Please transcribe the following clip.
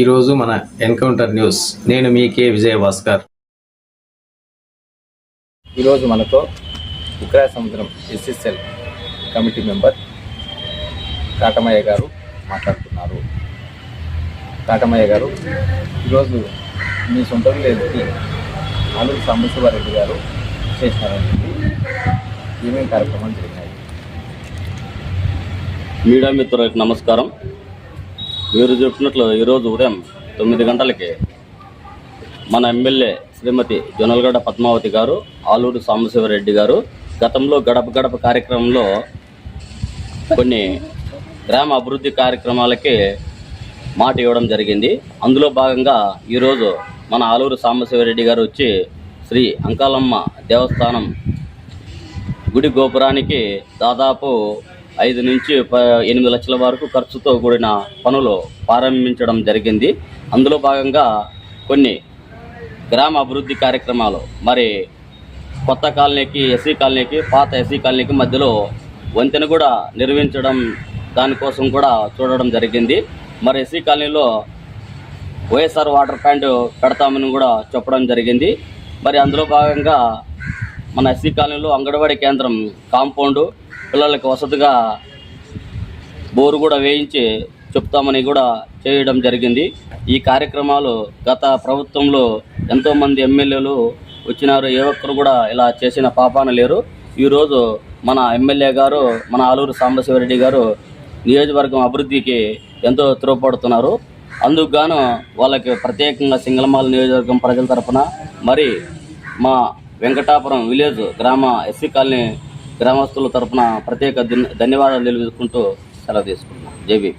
ఈరోజు మన encounter news. నేను మీ కే. విజయ భాస్కర్ ఈరోజు మనతో ఉక్రాయ సముద్రం ఎస్ఎస్ఎల్ కమిటీ మెంబర్ కాటమయ్య గారు మాట్లాడుతున్నారు. కాటమయ్య గారు ఈరోజు మీ సొంత విలేజ్కి ఆలూరు సాంబశివారెడ్డి గారు చేసినారని ఏమేమి కార్యక్రమాలు జరిగినాయి? మీడియా మిత్రులకు నమస్కారం. మీరు చెప్పినట్లు ఈరోజు ఉదయం తొమ్మిది గంటలకి మన ఎమ్మెల్యే శ్రీమతి జొన్నలగడ్డ పద్మావతి గారు ఆలూరు సాంబశివరెడ్డి గారు గతంలో గడప గడప కార్యక్రమంలో కొన్ని గ్రామ అభివృద్ధి కార్యక్రమాలకి మాట ఇవ్వడం జరిగింది. అందులో భాగంగా ఈరోజు మన ఆలూరు సాంబశివరెడ్డి గారు వచ్చి శ్రీ అంకాలమ్మ దేవస్థానం గుడి గోపురానికి దాదాపు ఐదు నుంచి ప ఎనిమిది లక్షల వరకు ఖర్చుతో కూడిన పనులు ప్రారంభించడం జరిగింది. అందులో భాగంగా కొన్ని గ్రామ అభివృద్ధి కార్యక్రమాలు మరి కొత్త కాలనీకి ఎస్సీ కాలనీకి పాత ఎస్సీ కాలనీకి మధ్యలో వంతెన కూడా నిర్మించడం దానికోసం కూడా చూడడం జరిగింది. మరి ఎస్సీ కాలనీలో వైఎస్ఆర్ వాటర్ ప్లాంట్ పెడతామని కూడా చెప్పడం జరిగింది. మరి అందులో భాగంగా మన ఎస్సీ కాలనీలో అంగన్వాడీ కేంద్రం కాంపౌండ్ పిల్లలకు వసతిగా బోరు కూడా వేయించి చెప్తామని కూడా చేయడం జరిగింది. ఈ కార్యక్రమాలు గత ప్రభుత్వంలో ఎంతోమంది ఎమ్మెల్యేలు వచ్చినారు ఏ ఒక్కరు కూడా ఇలా చేసిన పాపాన లేరు. ఈరోజు మన ఎమ్మెల్యే గారు మన ఆలూరు సాంబశివరెడ్డి గారు నియోజకవర్గం అభివృద్ధికి ఎంతో త్రోపడుతున్నారు అందుకు గాను వాళ్ళకి ప్రత్యేకంగా సింగళమాల నియోజకవర్గం ప్రజల తరఫున మరి మా వెంకటాపురం విలేజ్ గ్రామ ఎస్సీ కాలనీ గ్రామస్తుల తరపున ప్రత్యేక ధన్యవాదాలు తెలియజేసుకుంటూ సెలవు తీసుకుంటున్నాం. జేబీ